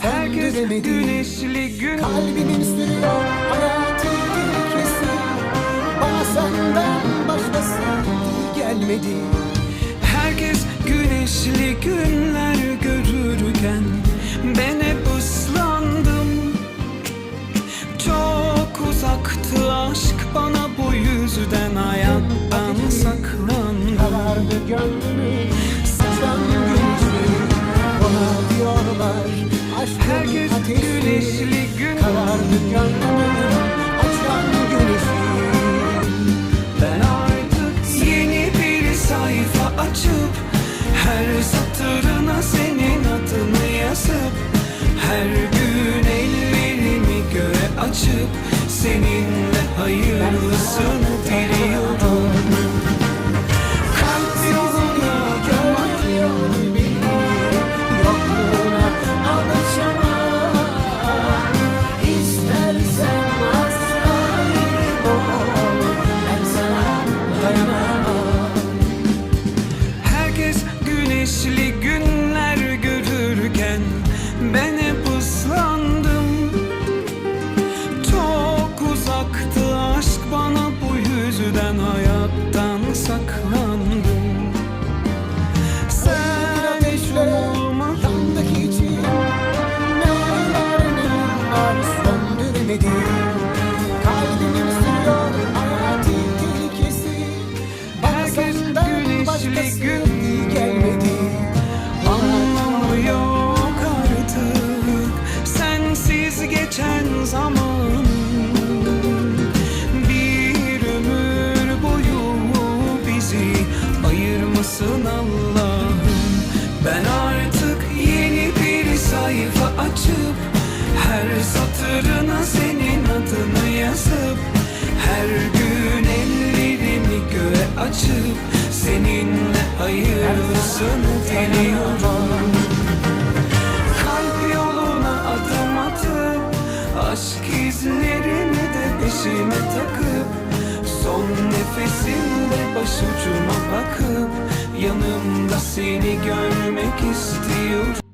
Herkes güneşli gün. Kalbimin sürüyor hayatı tehlikesi Bana senden başkası gelmedi. Herkes güneşli günler görürken Ben hep ıslandım. Çok uzaktı aşk bana bu yüzden hayattan saklandım. Karardı gönlümü Her gün ellerimi göğe açıp Seninle hayırlısını diliyorum Kalp yoluna beni Yokluğuna alışamam. İstersen asayım ol Ben sana Herkes güneşli günler açıp Her satırına senin adını yazıp Her gün ellerimi göğe açıp Seninle hayırlısını diliyorum Kalp yoluna adım atıp Aşk izlerini de peşime takıp Son nefesimde başucuma bakıp Yanımda seni görmek istiyorum